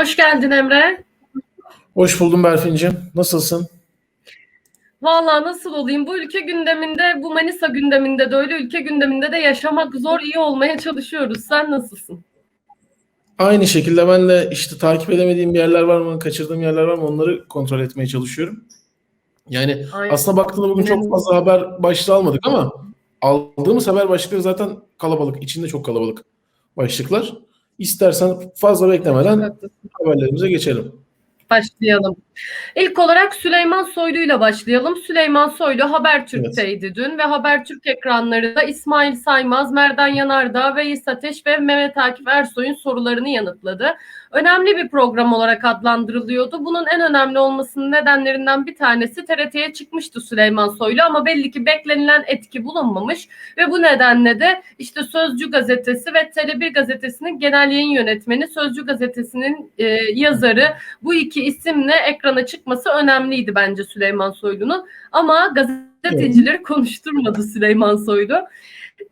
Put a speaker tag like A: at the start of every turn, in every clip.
A: Hoş geldin Emre.
B: Hoş buldum Berfin'cim. Nasılsın?
A: Vallahi nasıl olayım? Bu ülke gündeminde, bu Manisa gündeminde de öyle, ülke gündeminde de yaşamak zor, iyi olmaya çalışıyoruz. Sen nasılsın?
B: Aynı şekilde ben de işte takip edemediğim yerler var mı, kaçırdığım yerler var mı onları kontrol etmeye çalışıyorum. Yani
A: Aynen.
B: aslında baktığında bugün çok fazla haber başlığı almadık ama aldığımız haber başlıkları zaten kalabalık. içinde çok kalabalık başlıklar. İstersen fazla beklemeden haberlerimize geçelim.
A: Başlayalım. İlk olarak Süleyman Soylu ile başlayalım. Süleyman Soylu Habertürk'teydi dün ve Habertürk ekranlarında İsmail Saymaz, Merdan Yanardağ, Veys Ateş ve Mehmet Akif Ersoy'un sorularını yanıtladı. Önemli bir program olarak adlandırılıyordu. Bunun en önemli olmasının nedenlerinden bir tanesi TRT'ye çıkmıştı Süleyman Soylu ama belli ki beklenilen etki bulunmamış ve bu nedenle de işte Sözcü gazetesi ve Tele1 gazetesinin genel yayın yönetmeni, Sözcü gazetesinin e, yazarı bu iki isimle ekrana çıkması önemliydi bence Süleyman Soylu'nun. Ama gazetecileri konuşturmadı Süleyman Soylu.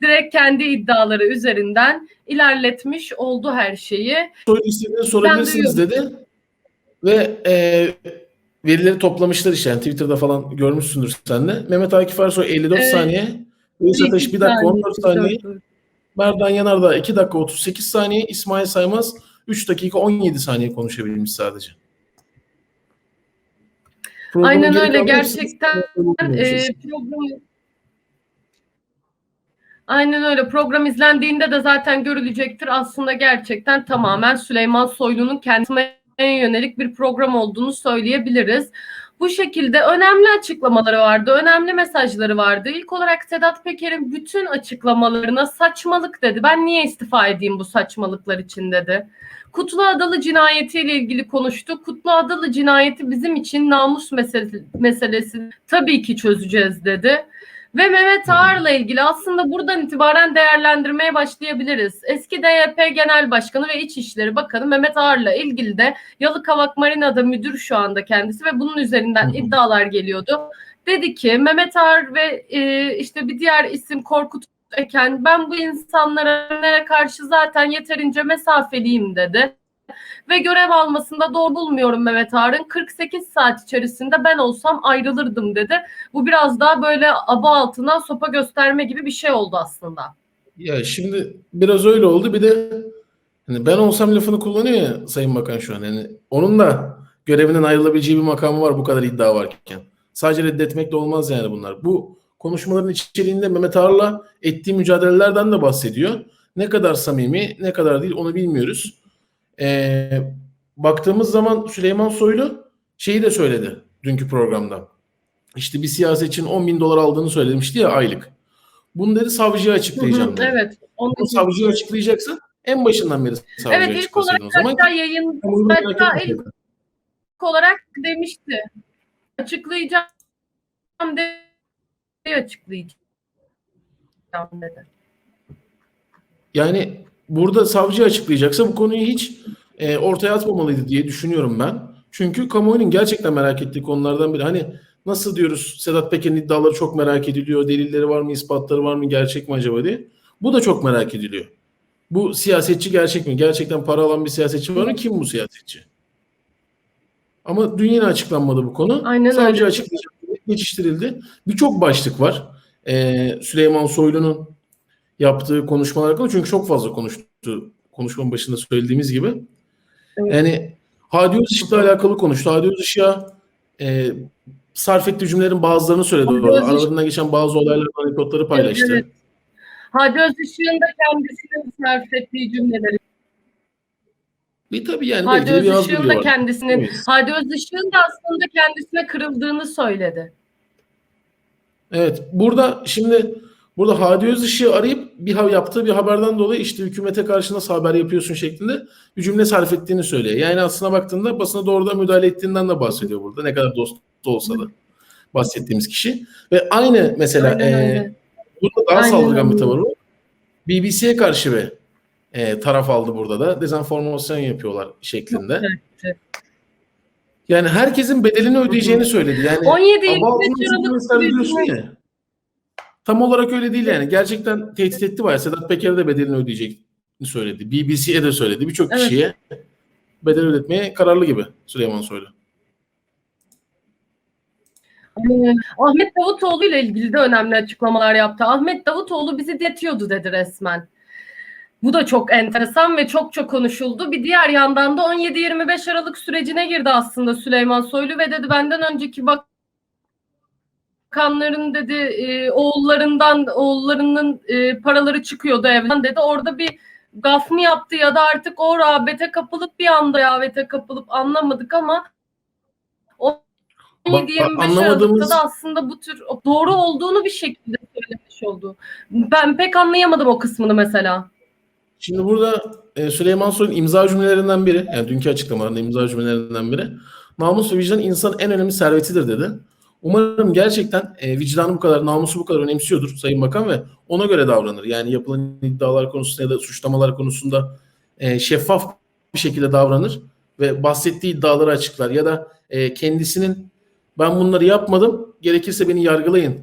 A: Direkt kendi iddiaları üzerinden ilerletmiş oldu her şeyi.
B: Soru istediğinizi sorabilirsiniz dedi. Ve e, verileri toplamışlar işte yani Twitter'da falan görmüşsündür sen de. Mehmet Akif Ersoy 54
A: Evet.
B: saniye. Veys Ateş 1 dakika 14 saniye. Merdan Yanardağ 2 dakika 38 saniye. İsmail Saymaz 3 dakika 17 saniye konuşabilmiş sadece. Programın
A: Aynen öyle gerçekten e, program Aynen öyle. Program izlendiğinde de zaten görülecektir. Aslında gerçekten tamamen Süleyman Soylu'nun kendisine yönelik bir program olduğunu söyleyebiliriz. Bu şekilde önemli açıklamaları vardı, önemli mesajları vardı. İlk olarak Sedat Peker'in bütün açıklamalarına saçmalık dedi. Ben niye istifa edeyim bu saçmalıklar için dedi. Kutlu Adalı cinayetiyle ilgili konuştu. Kutlu Adalı cinayeti bizim için namus meselesi, meselesi. Tabii ki çözeceğiz dedi. Ve Mehmet Ağar'la ilgili aslında buradan itibaren değerlendirmeye başlayabiliriz. Eski DYP Genel Başkanı ve İçişleri Bakanı Mehmet Ağar'la ilgili de Yalıkavak Marina'da müdür şu anda kendisi ve bunun üzerinden iddialar geliyordu. Dedi ki Mehmet Ağar ve e, işte bir diğer isim Korkut Eken ben bu insanlara karşı zaten yeterince mesafeliyim dedi. Ve görev almasında doğru bulmuyorum Mehmet Ağar'ın. 48 saat içerisinde ben olsam ayrılırdım dedi. Bu biraz daha böyle aba altından sopa gösterme gibi bir şey oldu aslında.
B: Ya şimdi biraz öyle oldu. Bir de hani ben olsam lafını kullanıyor ya Sayın Bakan şu an. Yani onun da görevinden ayrılabileceği bir makamı var bu kadar iddia varken. Sadece reddetmek de olmaz yani bunlar. Bu konuşmaların içeriğinde Mehmet Ağar'la ettiği mücadelelerden de bahsediyor. Ne kadar samimi, ne kadar değil onu bilmiyoruz. Ee, baktığımız zaman Süleyman Soylu şeyi de söyledi dünkü programda. İşte bir siyasetçinin 10 bin dolar aldığını söylemişti ya aylık. Bunu dedi savcıya açıklayacağım. dedi.
A: evet. Onu
B: Bunu savcıya açıklayacaksın. En başından beri savcıya
A: Evet ilk olarak
B: o zaman.
A: hatta yayın hatta ilk olarak demişti. Açıklayacağım dedi. Açıklayacağım dedi.
B: Yani burada savcı açıklayacaksa bu konuyu hiç e, ortaya atmamalıydı diye düşünüyorum ben. Çünkü kamuoyunun gerçekten merak ettiği konulardan biri. Hani nasıl diyoruz Sedat Peker'in iddiaları çok merak ediliyor. Delilleri var mı, ispatları var mı, gerçek mi acaba diye. Bu da çok merak ediliyor. Bu siyasetçi gerçek mi? Gerçekten para alan bir siyasetçi var mı? Kim bu siyasetçi? Ama dün yine açıklanmadı bu konu.
A: Aynen
B: Savcı
A: öyle.
B: açıklayacak. Geçiştirildi. Birçok başlık var. Ee, Süleyman Soylu'nun yaptığı konuşmalar hakkında çünkü çok fazla konuştu. Konuşmanın başında söylediğimiz gibi.
A: Evet.
B: Yani Hadi Özışık'la alakalı konuştu. Hadi Özışık'a e, sarf ettiği cümlelerin bazılarını söyledi.
A: Hadi
B: orada. Aralarından geçen bazı olaylar, anekdotları paylaştı.
A: Evet. Hadi Özışık'ın da kendisine sarf ettiği cümleleri.
B: Tabii yani
A: Hadi Özışık'ın da kendisinin
B: Evet.
A: Hadi Özışık'ın da aslında kendisine kırıldığını söyledi.
B: Evet. Burada şimdi burada Hadi Özışık'ı arayıp bir yaptığı bir haberden dolayı işte hükümete karşı nasıl haber yapıyorsun şeklinde bir cümle sarf ettiğini söylüyor. Yani aslına baktığında basına doğrudan müdahale ettiğinden de bahsediyor burada. Ne kadar dost olsa da bahsettiğimiz kişi. Ve aynı mesela
A: Aynen
B: e, burada daha
A: Aynen
B: saldırgan bir tavır var. BBC'ye karşı bir e, taraf aldı burada da. Dezenformasyon yapıyorlar şeklinde.
A: Evet.
B: Yani herkesin bedelini ödeyeceğini söyledi. Yani
A: 17
B: ama altını
A: 25
B: çizgi
A: Aralık
B: mesaj diyorsun
A: sürecine-
B: ya. Tam olarak öyle değil yani. Gerçekten tehdit etti bayağı. Sedat Peker'e de bedelini ödeyeceğini söyledi. BBC'ye de söyledi. Birçok
A: Evet.
B: kişiye bedel ödetmeye kararlı gibi Süleyman Soylu.
A: Ee, Ahmet Davutoğlu ile ilgili de önemli açıklamalar yaptı. Ahmet Davutoğlu bizi detiyordu dedi resmen. Bu da çok enteresan ve çok çok konuşuldu. Bir diğer yandan da 17-25 Aralık sürecine girdi aslında Süleyman Soylu ve dedi benden önceki bakanların dedi e, oğullarından oğullarının e, paraları çıkıyordu evden dedi. Orada bir gaf mı yaptı ya da artık o rağbete kapılıp bir anda rağbete kapılıp anlamadık ama o
B: Bak-
A: 17-25
B: anlamadığımız-
A: Aralık'ta da aslında bu tür doğru olduğunu bir şekilde söylemiş oldu. Ben pek anlayamadım o kısmını mesela.
B: Şimdi burada e, Süleyman Soylu'nun imza cümlelerinden biri, yani dünkü açıklamalarında imza cümlelerinden biri, namus ve vicdan insanın en önemli servetidir dedi. Umarım gerçekten e, vicdanı bu kadar, namusu bu kadar önemsiyordur Sayın Bakan ve ona göre davranır. Yani yapılan iddialar konusunda ya da suçlamalar konusunda e, şeffaf bir şekilde davranır ve bahsettiği iddiaları açıklar ya da e, kendisinin ben bunları yapmadım, gerekirse beni yargılayın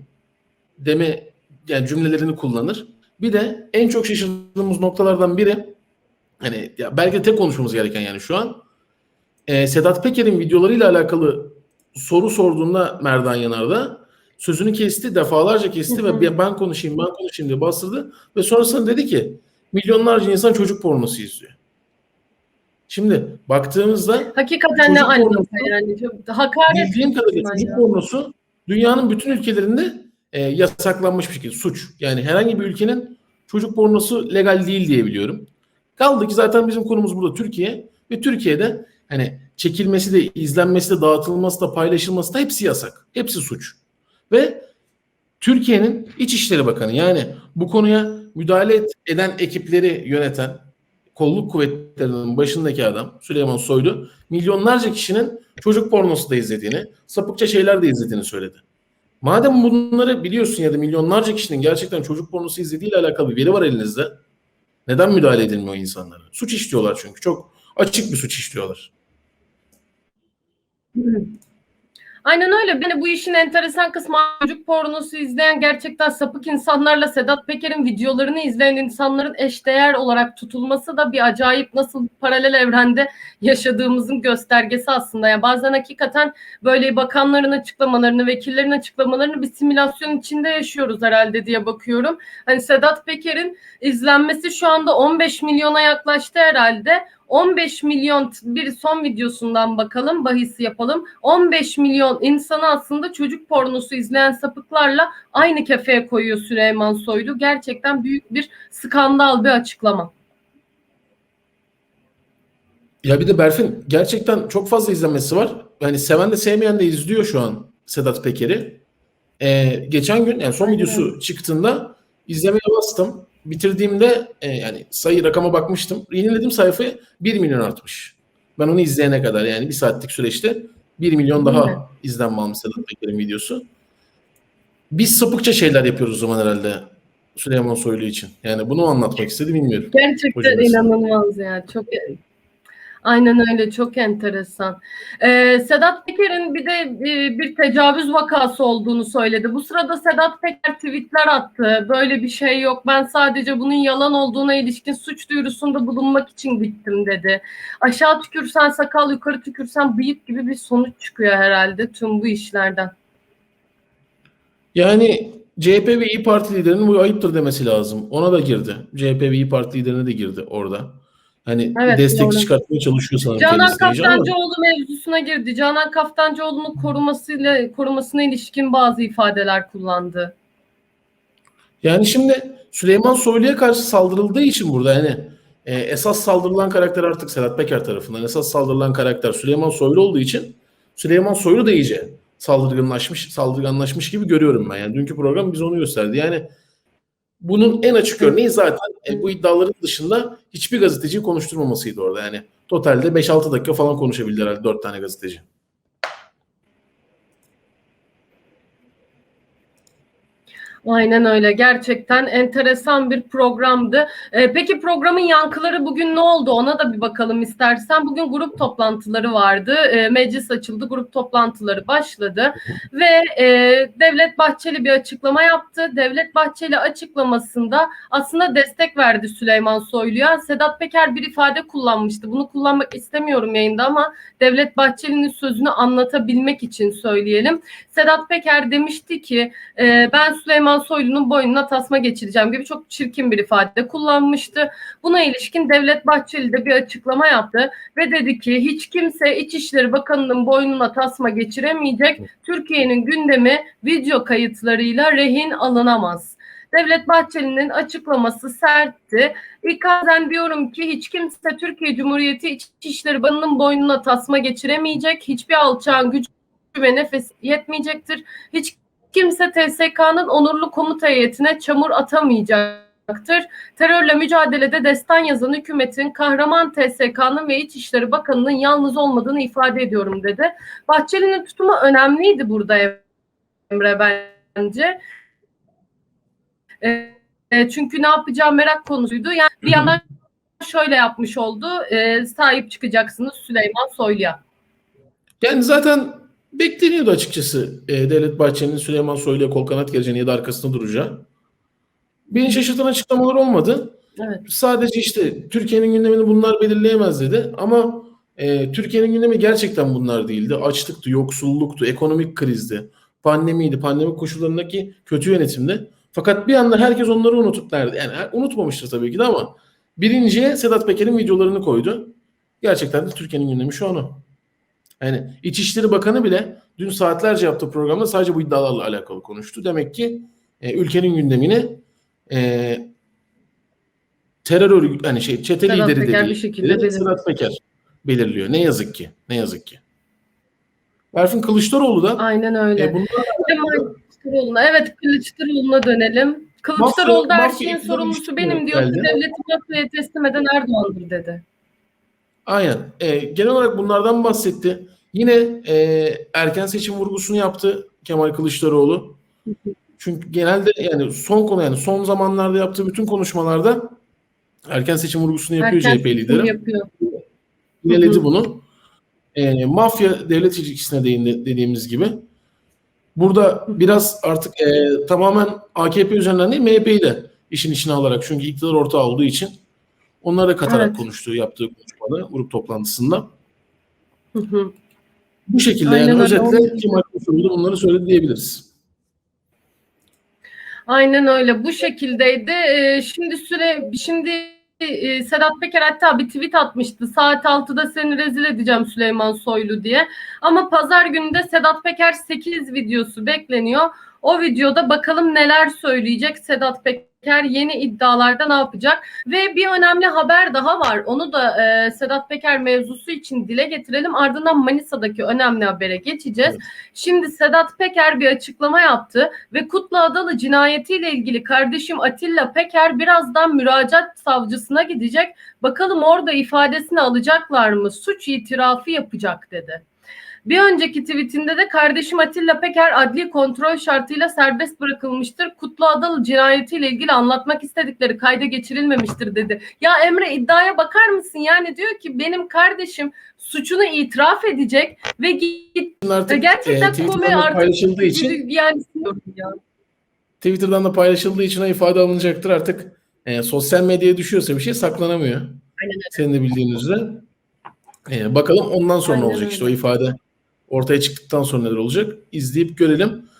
B: deme yani cümlelerini kullanır. Bir de en çok şaşırdığımız noktalardan biri hani ya belki de tek konuşmamız gereken yani şu an e, Sedat Peker'in videolarıyla alakalı soru sorduğunda Merdan Yanar'da sözünü kesti, defalarca kesti ve ben konuşayım, ben konuşayım diye bastırdı ve sonrasında dedi ki milyonlarca insan çocuk pornosu izliyor. Şimdi baktığımızda
A: Hakikaten ne
B: pornosu-
A: yani hakaret
B: bildiğim kadarıyla
A: resmen
B: çocuk pornosu dünyanın bütün ülkelerinde e, yasaklanmış bir şekilde suç. Yani herhangi bir ülkenin çocuk pornosu legal değil diye biliyorum. Kaldı ki zaten bizim konumuz burada Türkiye ve Türkiye'de hani çekilmesi de, izlenmesi de, dağıtılması da, paylaşılması da hepsi yasak. Hepsi suç. Ve Türkiye'nin İçişleri Bakanı yani bu konuya müdahale et- eden ekipleri yöneten kolluk kuvvetlerinin başındaki adam Süleyman Soylu milyonlarca kişinin çocuk pornosu da izlediğini, sapıkça şeyler de izlediğini söyledi. Madem bunları biliyorsun ya da milyonlarca kişinin gerçekten çocuk pornosu izlediğiyle alakalı bir veri var elinizde. Neden müdahale edilmiyor insanlara? Suç işliyorlar çünkü. Çok açık bir suç işliyorlar.
A: Aynen öyle. Beni bu işin enteresan kısmı çocuk pornosu izleyen gerçekten sapık insanlarla Sedat Peker'in videolarını izleyen insanların eşdeğer olarak tutulması da bir acayip nasıl paralel evrende yaşadığımızın göstergesi aslında. Yani bazen hakikaten böyle bakanların açıklamalarını, vekillerin açıklamalarını bir simülasyon içinde yaşıyoruz herhalde diye bakıyorum. Hani Sedat Peker'in izlenmesi şu anda 15 milyona yaklaştı herhalde. 15 milyon bir son videosundan bakalım bahis yapalım. 15 milyon insanı aslında çocuk pornosu izleyen sapıklarla aynı kefeye koyuyor Süleyman Soylu. Gerçekten büyük bir skandal bir açıklama.
B: Ya bir de Berfin gerçekten çok fazla izlenmesi var. Yani seven de sevmeyen de izliyor şu an Sedat Peker'i. Ee, geçen gün yani son videosu çıktığında izlemeye bastım. Bitirdiğimde e, yani sayı rakama bakmıştım. Yenilediğim sayfayı 1 milyon artmış. Ben onu izleyene kadar yani bir saatlik süreçte 1 milyon
A: Değil mi?
B: daha izlenme almış Sedat Peker'in videosu. Biz sapıkça şeyler yapıyoruz o zaman herhalde Süleyman Soylu için. Yani bunu anlatmak istedi bilmiyorum.
A: Gerçekten
B: Hocam,
A: inanılmaz ya. Çok Aynen öyle çok enteresan. Ee, Sedat Peker'in bir de e, bir tecavüz vakası olduğunu söyledi. Bu sırada Sedat Peker tweetler attı. Böyle bir şey yok. Ben sadece bunun yalan olduğuna ilişkin suç duyurusunda bulunmak için gittim dedi. Aşağı tükürsen sakal, yukarı tükürsen bıyık gibi bir sonuç çıkıyor herhalde tüm bu işlerden.
B: Yani CHP ve İyi Parti liderinin bu ayıptır demesi lazım. Ona da girdi. CHP ve İyi Parti liderine de girdi orada. Hani
A: Evet, doğru.
B: çıkartmaya çalışıyor sanırım
A: Canan
B: ama-
A: Kaftancıoğlu mevzusuna girdi. Canan Kaftancıoğlu'nun korumasıyla korumasına ilişkin bazı ifadeler kullandı.
B: Yani şimdi Süleyman Soylu'ya karşı saldırıldığı için burada yani e, esas saldırılan karakter artık Sedat Peker tarafından esas saldırılan karakter Süleyman Soylu olduğu için Süleyman Soylu da iyice saldırganlaşmış saldırganlaşmış gibi görüyorum ben. Yani dünkü program bize onu gösterdi. Yani bunun en açık örneği zaten e, bu iddiaların dışında hiçbir gazeteciyi konuşturmamasıydı orada. Yani totalde 5-6 dakika falan konuşabildiler herhalde 4 tane gazeteci.
A: Aynen öyle. Gerçekten enteresan bir programdı. Ee, peki programın yankıları bugün ne oldu? Ona da bir bakalım istersen. Bugün grup toplantıları vardı. Ee, meclis açıldı, grup toplantıları başladı ve e, Devlet Bahçeli bir açıklama yaptı. Devlet Bahçeli açıklamasında aslında destek verdi Süleyman Soylu'ya. Sedat Peker bir ifade kullanmıştı. Bunu kullanmak istemiyorum yayında ama Devlet Bahçeli'nin sözünü anlatabilmek için söyleyelim. Sedat Peker demişti ki e, ben Süleyman Soylu'nun boynuna tasma geçireceğim gibi çok çirkin bir ifade kullanmıştı. Buna ilişkin Devlet Bahçeli de bir açıklama yaptı ve dedi ki hiç kimse İçişleri Bakanı'nın boynuna tasma geçiremeyecek. Türkiye'nin gündemi video kayıtlarıyla rehin alınamaz. Devlet Bahçeli'nin açıklaması sertti. İkazen diyorum ki hiç kimse Türkiye Cumhuriyeti İçişleri Bakanı'nın boynuna tasma geçiremeyecek. Hiçbir alçağın gücü ve nefes yetmeyecektir. Hiç kimse TSK'nın onurlu komuta heyetine çamur atamayacaktır. Terörle mücadelede destan yazan hükümetin kahraman TSK'nın ve İçişleri Bakanı'nın yalnız olmadığını ifade ediyorum dedi. Bahçeli'nin tutumu önemliydi burada Emre bence. E, e, çünkü ne yapacağı merak konusuydu. Yani bir yandan şöyle yapmış oldu. E, sahip çıkacaksınız Süleyman Soylu'ya.
B: Yani zaten bekleniyordu açıkçası e, Devlet Bahçeli'nin Süleyman Soylu'ya kol kanat geleceğini ya da arkasında duracağı. Beni şaşırtan açıklamalar olmadı.
A: Evet.
B: Sadece işte Türkiye'nin gündemini bunlar belirleyemez dedi. Ama e, Türkiye'nin gündemi gerçekten bunlar değildi. Açlıktı, yoksulluktu, ekonomik krizdi, pandemiydi, pandemi koşullarındaki kötü yönetimdi. Fakat bir anda herkes onları unutup nerede? Yani unutmamıştır tabii ki de ama birinciye Sedat Peker'in videolarını koydu. Gerçekten de Türkiye'nin gündemi şu an o. Yani İçişleri Bakanı bile dün saatlerce yaptığı programda sadece bu iddialarla alakalı konuştu. Demek ki e, ülkenin gündemini e, terör örgütü hani şey çete
A: Sedat
B: lideri
A: Peker
B: dedi.
A: bir şekilde
B: dedi. Sedat Peker belirliyor. Ne yazık ki. Ne yazık ki. Berfin Kılıçdaroğlu da
A: Aynen öyle.
B: e, bunlar
A: Kemal Kılıçdaroğlu'na. Evet Kılıçdaroğlu'na dönelim. Kılıçdaroğlu da her şeyin sorumlusu benim diyor. Devleti mafyaya teslim eden Erdoğan'dır dedi.
B: Aynen. Ee, genel olarak bunlardan bahsetti. Yine e, erken seçim vurgusunu yaptı Kemal Kılıçdaroğlu. Çünkü genelde yani son konu yani son zamanlarda yaptığı bütün konuşmalarda erken seçim vurgusunu yapıyor
A: Erken
B: CHP lideri.
A: hı.
B: bunu. E, mafya devlet ilişkisine değindi dediğimiz gibi. Burada biraz artık e, tamamen AKP üzerinden değil MHP'yi de işin içine alarak çünkü iktidar ortağı olduğu için onları da katarak
A: Evet.
B: konuştuğu yaptığı konuşmada grup toplantısında.
A: Hı hı.
B: Bu şekilde
A: Aynen
B: yani özetle Kemal Kılıçdaroğlu bunları söyledi diyebiliriz.
A: Aynen öyle. Bu şekildeydi. Ee, şimdi süre şimdi e, Sedat Peker hatta bir tweet atmıştı. Saat 6'da seni rezil edeceğim Süleyman Soylu diye. Ama pazar günü de Sedat Peker 8 videosu bekleniyor. O videoda bakalım neler söyleyecek Sedat Peker yeni iddialarda ne yapacak ve bir önemli haber daha var onu da e, Sedat Peker mevzusu için dile getirelim ardından Manisa'daki önemli habere geçeceğiz.
B: Evet.
A: Şimdi Sedat Peker bir açıklama yaptı ve Kutlu Adalı cinayetiyle ilgili kardeşim Atilla Peker birazdan müracaat savcısına gidecek. Bakalım orada ifadesini alacaklar mı? Suç itirafı yapacak dedi. Bir önceki tweetinde de kardeşim Atilla Peker adli kontrol şartıyla serbest bırakılmıştır. Kutlu Adalı cinayetiyle ilgili anlatmak istedikleri kayda geçirilmemiştir dedi. Ya Emre iddiaya bakar mısın? Yani diyor ki benim kardeşim suçunu itiraf edecek ve git
B: artık
A: gerçekten
B: e, Twitter'dan
A: komedi
B: da
A: artık
B: paylaşıldığı için
A: yani ya.
B: Twitter'dan da paylaşıldığı için ifade alınacaktır artık. E, sosyal medyaya düşüyorsa bir şey saklanamıyor.
A: Aynen.
B: Senin de bildiğin üzere. E, bakalım ondan sonra ne
A: Aynen
B: olacak işte o ifade ortaya çıktıktan sonra neler olacak izleyip görelim.